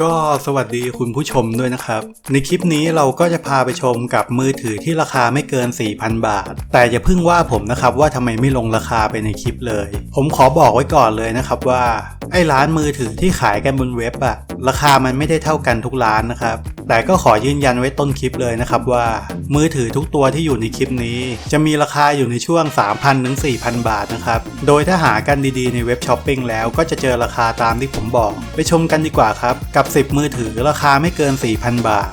ก็สวัสดีคุณผู้ชมด้วยนะครับ ในคลิปนี้เราก็จะพาไปชมกับมือถือที่ราคาไม่เกิน 4,000 บาท แต่อย่าเพิ่งว่าผมนะครับว่าทำไมไม่ลงราคาไปในคลิปเลย ผมขอบอกไว้ก่อนเลยนะครับว่า ไอ้ร้านมือถือที่ขายกันบนเว็บอะราคามันไม่ได้เท่ากันทุกร้านนะครับ แต่ก็ขอยืนยันไว้ต้นคลิปเลยนะครับว่า มือถือทุกตัวที่อยู่ในคลิปนี้ จะมีราคาอยู่ในช่วง 3,000ถึง4,000 บาทนะครับ โดยถ้าหากันดีๆในเว็บช้อปปิ้งแล้วก็จะเจอราคาตามที่ผมบอก ไปชมกันดีกว่าครับ กับ 10 มือถือราคาไม่เกิน 4,000 บาท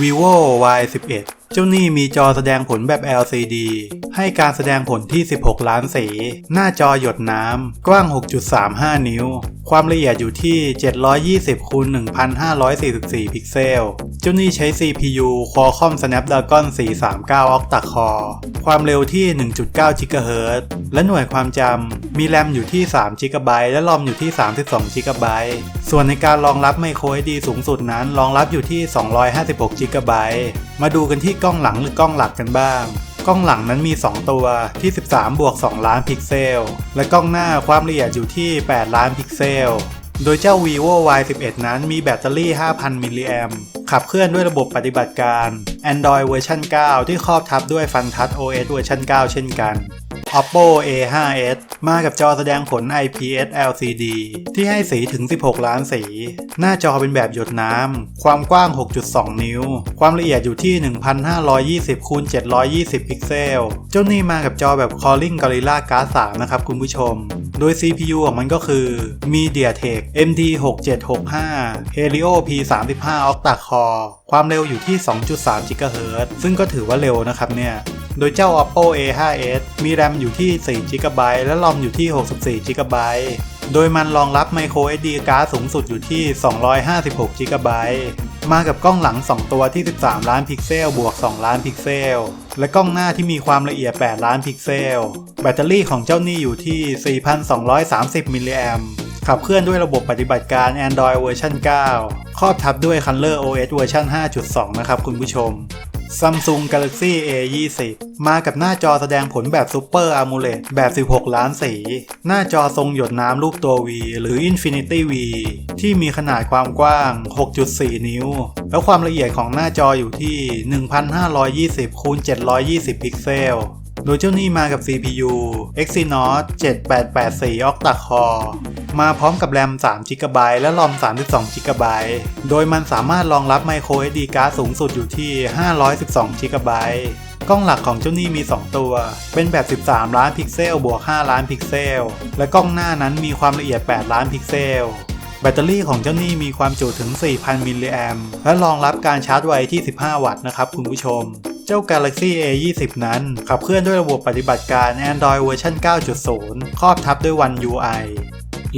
vivo y 1 1 เจ้านี่มีจอแสดงผลแบบ LCD ให้การแสดงผลที่ 16 ล้านสี หน้าจอหยดน้ำ กว้าง 6.35 นิ้ว ความละเอียดอยู่ที่ 720คูณ1544 พิกเซล เจ้านี่ใช้ CPU Qualcomm Snapdragon 439 Octa Core ความเร็วที่ 1.9 GHz และหน่วยความจำ มีแรมอยู่ที่ 3 GB และรอมอยู่ที่ 32 GB ส่วนในการรองรับ Micro SD สูงสุดนั้นรองรับอยู่ที่ 256 GB มาดูกันที่กล้องหลังหรือกล้องหลักกันบ้าง กล้องหลังนั้นมี 2 ตัวที่ 13บวก2ล้านพิกเซล และกล้องหน้าความละเอียดอยู่ที่ 8 ล้านพิกเซล โดยเจ้า vivo y 1 1 นั้นมีแบตเตอรี่ 5,000 มิลลิแอมขับเคลื่อนด้วยระบบปฏิบัติการ Android เวอร์ชัน9 ที่ครอบทับด้วย FunTouch OS เวอร์ชัน9 เช่นกัน Oppo A5s มากับจอแสดงผล IPS LCD ที่ให้สีถึง 16 ล้านสี หน้าจอเป็นแบบหยดน้ำ ความกว้าง 6.2 นิ้ว ความละเอียดอยู่ที่ 1520คูณ720 พิกเซล เจ้านี่มากับจอแบบ Calling Gorilla Glass 3 นะครับคุณผู้ชม โดย CPU ของมันก็คือ MediaTek MT6765 Helio P35 Octa Core ความเร็วอยู่ที่ 2.3 GHz ซึ่งก็ถือว่าเร็วนะครับเนี่ย โดยเจ้า Oppo A5s มีแรมอยู่ที่ 4 GB และรอมอยู่ที่ 64 GB โดยมันรองรับ Micro SD card สูงสุดอยู่ที่ 256 GB มากับกล้องหลัง 2 ตัวที่ 13 ล้านพิกเซล บวก 2 ล้านพิกเซล และกล้องหน้าที่มีความละเอียด 8 ล้านพิกเซล แบตเตอรี่ของเจ้านี่อยู่ที่ 4,230 มิลลิแอมขับเคลื่อนด้วยระบบปฏิบัติการ Android เวอร์ชัน9 ครอบทับด้วย Color OS เวอร์ชัน5.2 นะครับคุณผู้ชม Samsung Galaxy A20 มากับหน้าจอแสดงผลแบบ Super AMOLED แบบ 16 ล้านสี หน้าจอทรงหยดน้ำรูปตัว V หรือ Infinity V ที่มีขนาดความกว้าง 6.4 นิ้ว แล้วความละเอียดของหน้าจออยู่ที่ 1520 x 720 พิกเซล โดยเจ้านี่มากับ CPU Exynos 7884 Octa Core มาพร้อมกับแรม3 GB และรอม32 GB โดยมันสามารถรองรับ Micro SD card สูงสุดอยู่ที่ 512 GB กล้องหลักของเจ้านี่มี 2 ตัว เป็นแบบ 13 ล้านพิกเซล บวก 5 ล้านพิกเซล และกล้องหน้านั้นมีความละเอียด 8 ล้านพิกเซล แบตเตอรี่ของเจ้านี่มีความจุถึง 4,000 มิลลิแอมและรองรับการชาร์จไวที่ 15 วัตต์นะครับคุณผู้ชม เจ้า Galaxy A20 นั้น ขับเคลื่อนด้วยระบบปฏิบัติการ Android เวอร์ชัน9.0 ครอบทับด้วย One UI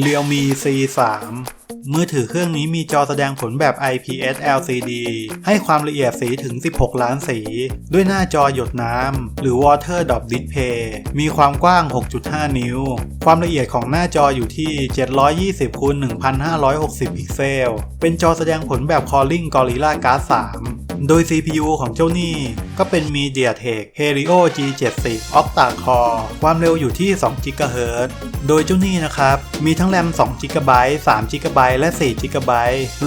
Realme C3 มือถือเครื่องนี้มีจอแสดงผลแบบ IPS LCD ให้ความละเอียดสีถึง 16 ล้านสี ด้วยหน้าจอหยดน้ำ หรือ Water Drop Display มีความกว้าง 6.5 นิ้ว ความละเอียดของหน้าจออยู่ที่ 720คูณ1560 พิกเซล เป็นจอแสดงผลแบบ Calling Gorilla Glass 3 โดย CPU ของเจ้านี่ก็เป็น MediaTek Helio G70 Octa Core ความเร็วอยู่ที่ 2 GHz โดยเจ้านี่นะครับ มีทั้งแรม 2 GB 3 GB และ 4 GB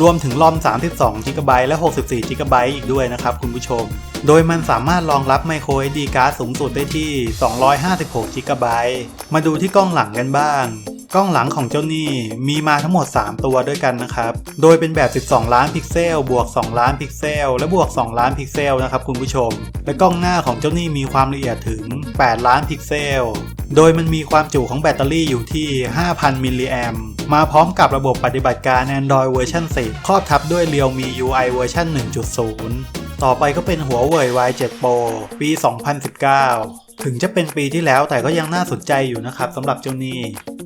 รวมถึงรอม 32 GB และ 64 GB อีกด้วยนะครับคุณผู้ชม โดยมันสามารถรองรับ Micro SD card สูงสุดได้ที่ 256 GB มาดูที่กล้องหลังกันบ้าง กล้องหลังของเจ้านี่มีมาทั้งหมด 3 ตัวด้วยกันนะครับ โดยเป็นแบบ 12 ล้านพิกเซล บวก 2 ล้านพิกเซล และบวก 2 ล้านพิกเซลนะครับคุณผู้ชม และกล้องหน้าของเจ้านี่มีความละเอียดถึง 8 ล้านพิกเซล โดยมันมีความจุของแบตเตอรี่อยู่ที่ 5,000 มิลลิแอมมาพร้อมกับระบบปฏิบัติการ Android เวอร์ชัน10 ครอบทับด้วย Realme UI เวอร์ชัน1.0 ต่อไปก็เป็นหัวเว่ย Y7 Pro ปี 2019 ถึงจะเป็นปีที่แล้วแต่ก็ยังน่าสนใจอยู่นะครับสำหรับเจ้านี่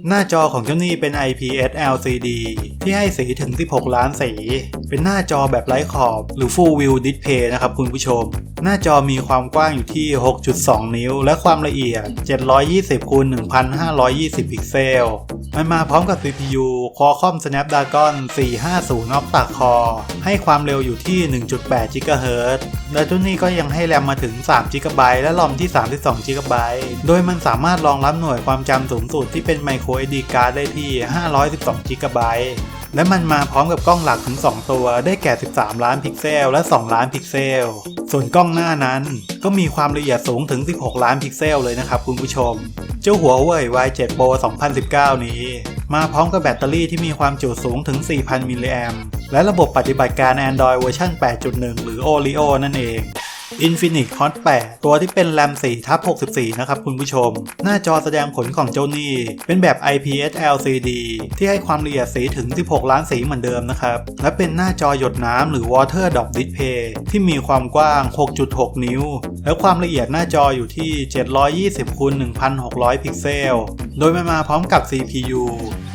หน้าจอของเจ้านี่เป็น IPS LCD ที่ให้สีถึง 16 ล้านสี เป็นหน้าจอแบบไร้ขอบ หรือ Full View Display นะครับคุณผู้ชม หน้าจอมีความกว้างอยู่ที่ 6.2 นิ้ว และความละเอียด 720คูณ1520 พิกเซล มันมาพร้อมกับ CPU Qualcomm Snapdragon 450 Octa Core ให้ความเร็วอยู่ที่ 1.8 GHz และตัวนี้ก็ยังให้แรมมาถึง 3 GB และรอมที่ 32 GB โดยมันสามารถรองรับหน่วยความจำสูงสุดที่เป็น Micro SD card ได้ที่ 512 GB และมันมาพร้อมกับกล้องหลักถึง 2 ตัว ได้แก่ 13 ล้านพิกเซล และ 2 ล้านพิกเซล ส่วนกล้องหน้านั้น ก็มีความละเอียดสูงถึง 16 ล้านพิกเซลเลยนะครับคุณผู้ชม จ้าหัวเว่ย Y7 Pro 2019 นี้ มาพร้อมกับแบตเตอรี่ที่มีความจุสูงถึง 4,000 มิลลิแอมป์และระบบปฏิบัติการ Android เวอร์ชัน8.1 หรือ Oreo นั่นเอง Infinix Hot 8 ตัวที่เป็นแรม4ทับ64 นะครับคุณผู้ชม หน้าจอแสดงผลของเจ้านี่ เป็นแบบ IPS LCD ที่ให้ความละเอียดสีถึง 16 ล้านสีเหมือนเดิมนะครับ และเป็นหน้าจอหยดน้ำหรือ Water Drop Display ที่มีความกว้าง 6.6 นิ้ว และความละเอียดหน้าจออยู่ที่ 720คูณ1,600 พิกเซล โดยมันมาพร้อมกับ CPU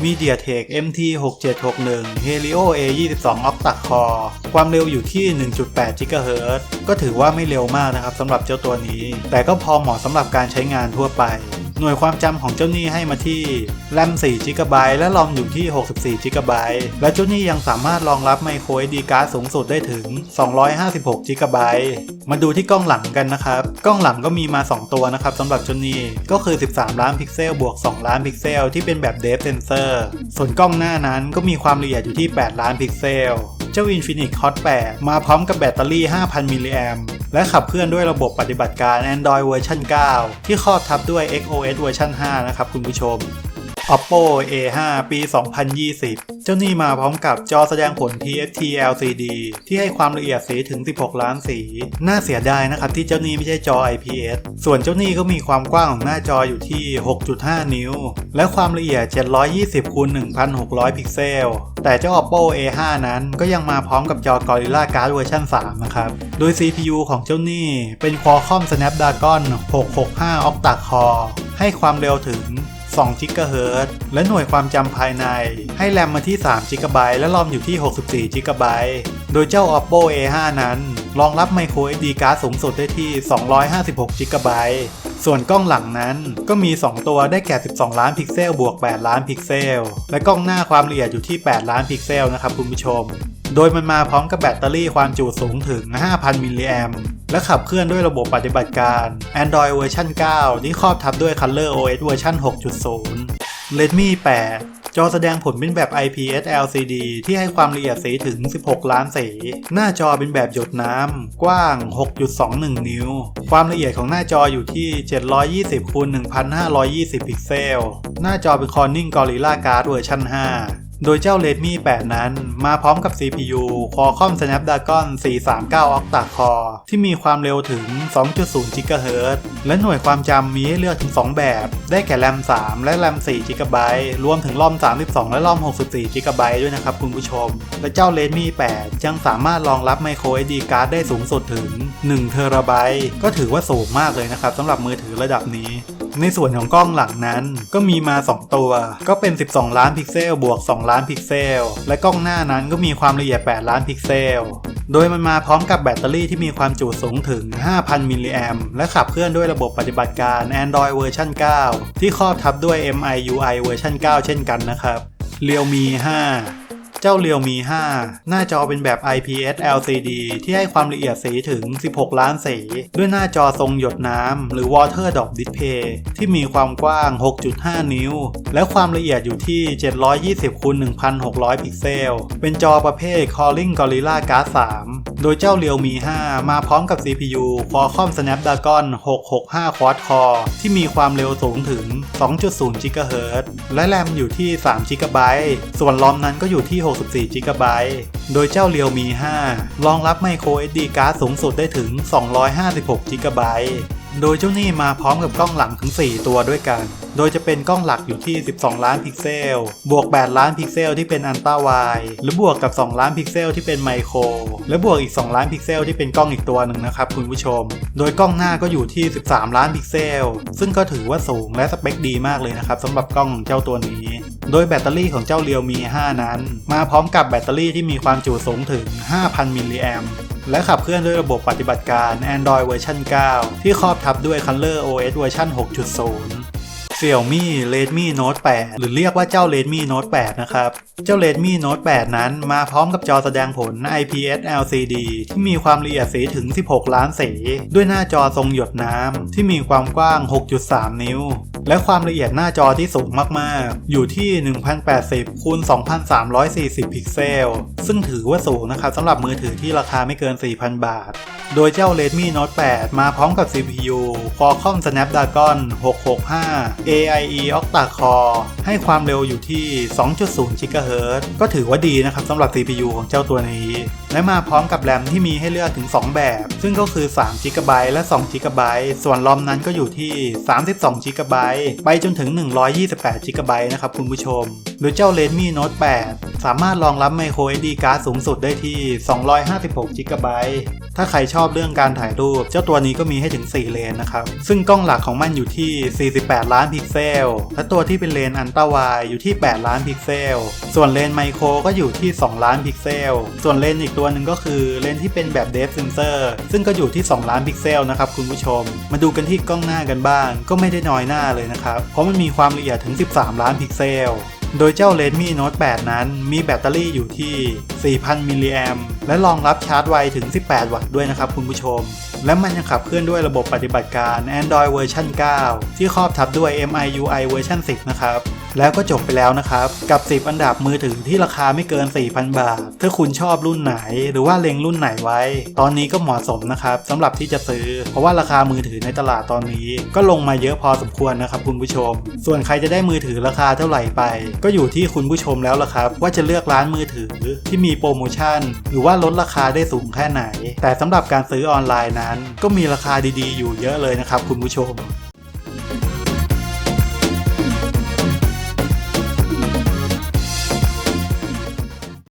MediaTek MT6761 Helio A22 Octa Core ความเร็วอยู่ที่ 1.8 GHz ก็ถือว่าไม่เร็วมากนะครับสำหรับเจ้าตัวนี้ แต่ก็พอเหมาะสำหรับการใช้งานทั่วไป หน่วยความจำของเจ้านี้ให้มาที่แรม4 GB และรอมอยู่ที่ 64 GB และเจ้านี้ยังสามารถรองรับ Micro SD card สูงสุดได้ถึง 256 GB มาดูที่กล้องหลังกันนะครับ กล้องหลังก็มีมา 2 ตัวนะครับสำหรับเจ้านี้ก็คือ 13 ล้านพิกเซลบวก 2 ล้านพิกเซลที่เป็นแบบ Depth Sensor ส่วนกล้องหน้านั้นก็มีความละเอียดอยู่ที่ 8 ล้านพิกเซลเจ้า Infinix Hot 8 มาพร้อมกับแบตเตอรี่ 5,000 มิลลิแอม และขับเคลื่อนด้วยระบบปฏิบัติการ Android เวอร์ชัน9 ที่ครอบทับด้วย XOS เวอร์ชัน5 นะครับคุณผู้ชม Oppo A5 ปี 2020 เจ้านี่มาพร้อมกับจอแสดงผล TFT LCD ที่ให้ความละเอียดสีถึง 16 ล้านสี น่าเสียดายนะครับที่เจ้านี่ไม่ใช่จอ IPS ส่วนเจ้านี่ก็มีความกว้างของหน้าจออยู่ที่ 6.5 นิ้ว และความละเอียด 720คูณ1,600 พิกเซล แต่เจ้า Oppo A5 นั้นก็ยังมาพร้อมกับจอ Gorilla Glass เวอร์ชัน3 นะครับ โดย CPU ของเจ้านี่เป็น Qualcomm Snapdragon 665 Octa Core ให้ความเร็วถึง 2 GHz และหน่วยความจำภายใน ให้แรมมาที่3 GB และรอมอยู่ที่ 64 GB โดยเจ้า Oppo A5 นั้น รองรับ Micro SD card สูงสุดได้ที่ 256 GB ส่วนกล้องหลังนั้นก็มี 2 ตัวได้แก่ 12 ล้านพิกเซลบวก 8 ล้านพิกเซล และกล้องหน้าความละเอียดอยู่ที่ 8 ล้านพิกเซลนะครับคุณผู้ชม โดยมันมาพร้อมกับแบตเตอรี่ความจุสูงถึง 5,000 มิลลิแอมและขับเคลื่อนด้วยระบบปฏิบัติการ Android เวอร์ชัน9 ที่ครอบทับด้วย Color OS เวอร์ชัน6.0 Redmi 8 จอแสดงผลเป็นแบบ IPS LCD ที่ให้ความละเอียดสีถึง 16 ล้านสี หน้าจอเป็นแบบหยดน้ำ กว้าง 6.21 นิ้ว ความละเอียดของหน้าจออยู่ที่ 720คูณ1,520 พิกเซล หน้าจอเป็น Corning Gorilla Glass เวอร์ชัน5 โดยเจ้า Redmi 8 นั้น มาพร้อมกับ CPU Qualcomm Snapdragon 439 Octa Core ที่มีความเร็วถึง 2.0 GHz และหน่วยความจำมีให้เลือกถึง 2 แบบ ได้แก่แรม3และแรม4 GB รวมถึงรอม32 และรอม64 GB ด้วยนะครับคุณผู้ชม และเจ้า Redmi 8 ยังสามารถรองรับ Micro SD card ได้สูงสุดถึง1 TB ก็ถือว่าสูงมากเลยนะครับสำหรับมือถือระดับนี้ ในส่วนของกล้องหลังนั้น ก็มีมา 2 ตัว ก็เป็น 12 ล้านพิกเซลบวก 2 ล้านพิกเซล และกล้องหน้านั้นก็มีความละเอียด 8 ล้านพิกเซล โดยมันมาพร้อมกับแบตเตอรี่ที่มีความจุสูงถึง 5,000 มิลลิแอมและขับเคลื่อนด้วยระบบปฏิบัติการ Android เวอร์ชัน9 ที่ครอบทับด้วย MIUI เวอร์ชัน9 เช่นกันนะครับ Realme 5 เจ้า Realme 5หน้าจอเป็นแบบ IPS LCD ที่ให้ความละเอียดสีถึง 16 ล้านสี ด้วยหน้าจอทรงหยดน้ำ หรือ Water Drop Display ที่มีความกว้าง 6.5 นิ้ว และความละเอียดอยู่ที่ 720คูณ1,600 พิกเซล เป็นจอประเภท Calling Gorilla Glass 3 โดยเจ้า Realme 5มาพร้อมกับ CPU Qualcomm Snapdragon 665 Quad Core ที่มีความเร็วสูงถึง 2.0 GHz และแรมอยู่ที่ 3 GB ส่วนรอมนั้นก็อยู่ที่64 GB โดยเจ้า Realme 5รองรับ Micro SD card สูงสุดได้ถึง 256 GB โดยเจ้านี่มาพร้อมกับกล้องหลังถึง 4 ตัวด้วยกัน โดยจะเป็นกล้องหลักอยู่ที่ 12 ล้านพิกเซล บวก 8 ล้านพิกเซลที่เป็นอันต้าไวหรือบวกกับ 2 ล้านพิกเซลที่เป็นไมโคร และบวกอีก 2 ล้านพิกเซลที่เป็นกล้องอีกตัวหนึ่งนะครับคุณผู้ชม โดยกล้องหน้าก็อยู่ที่ 13 ล้านพิกเซล ซึ่งก็ถือว่าสูงและสเปคดีมากเลยนะครับสำหรับกล้องเจ้าตัวนี้ โดยแบตเตอรี่ของเจ้า Realme 5นั้น มาพร้อมกับแบตเตอรี่ที่มีความจุสูงถึง 5,000 มิลลิแอมและขับเคลื่อนด้วยระบบปฏิบัติการ Android เวอร์ชัน9 ที่ครอบทับด้วย Color OS เวอร์ชัน6.0 Xiaomi Redmi Note 8 หรือเรียกว่าเจ้า Redmi Note 8 นะครับ เจ้า Redmi Note 8 นั้นมาพร้อมกับจอแสดงผล IPS LCD ที่มีความละเอียดสีถึง 16 ล้านสี ด้วยหน้าจอทรงหยดน้ำที่มีความกว้าง 6.3 นิ้ว และความละเอียดหน้าจอที่สูงมากๆ อยู่ที่ 1080คูณ2340 พิกเซล ซึ่งถือว่าสูงนะครับสำหรับมือถือที่ราคาไม่เกิน 4,000 บาท โดยเจ้า Redmi Note 8 มาพร้อมกับ CPU Qualcomm Snapdragon 665 AIE Octa Core ให้ความเร็วอยู่ที่ 2.0 GHz ก็ถือว่าดีนะครับสำหรับ CPU ของเจ้าตัวนี้ และมาพร้อมกับแรมที่มีให้เลือกถึง 2 แบบ ซึ่งก็คือ3 GB และ2 GB ส่วนรอมนั้นก็อยู่ที่32 GB ไปจนถึง128 GB นะครับคุณผู้ชม โดยเจ้า Redmi Note 8 สามารถรองรับ micro SD card สูงสุดได้ที่ 256 GB ถ้าใครชอบเรื่องการถ่ายรูป เจ้าตัวนี้ก็มีให้ถึง 4 เลนนะครับ ซึ่งกล้องหลักของมันอยู่ที่ 48 ล้านพิกเซล และตัวที่เป็นเลนอันตราวด์อยู่ที่ 8 ล้านพิกเซล ส่วนเลนไมโครก็อยู่ที่ 2 ล้านพิกเซล ส่วนเลนอีกตัวหนึ่งก็คือเลนที่เป็นแบบเดฟเซนเซอร์ซึ่งก็อยู่ที่ 2 ล้านพิกเซลนะครับคุณผู้ชม มาดูกันที่กล้องหน้ากันบ้าง ก็ไม่ได้น้อยหน้าเลยนะครับ เพราะมันมีความละเอียดถึง 13 ล้านพิกเซล โดยเจ้า Redmi Note 8 นั้นมีแบตเตอรี่อยู่ที่ 4,000 มิลลิแอมและรองรับชาร์จไวถึง 18 วัตต์ด้วยนะครับคุณผู้ชม และมันยังขับเคลื่อนด้วยระบบปฏิบัติการ Android เวอร์ชัน9ที่ครอบทับด้วย MIUI เวอร์ชัน10 นะครับ แล้วก็จบไปแล้วนะครับ กับ 10 อันดับมือถือที่ราคาไม่เกิน 4,000 บาท ถ้าคุณชอบรุ่นไหน หรือว่าเล็งรุ่นไหนไว้ ตอนนี้ก็เหมาะสมนะครับสำหรับที่จะซื้อ เพราะว่าราคามือถือในตลาดตอนนี้ ก็ลงมาเยอะพอสมควรนะครับคุณผู้ชม ส่วนใครจะได้มือถือราคาเท่าไหร่ไป ก็อยู่ที่คุณผู้ชมแล้วล่ะครับ ว่าจะเลือกร้านมือถือที่มีโปรโมชั่น หรือว่าลดราคาได้สูงแค่ไหน แต่สำหรับการซื้อออนไลน์นั้น ก็มีราคาดีๆ อยู่เยอะเลยนะครับคุณผู้ชม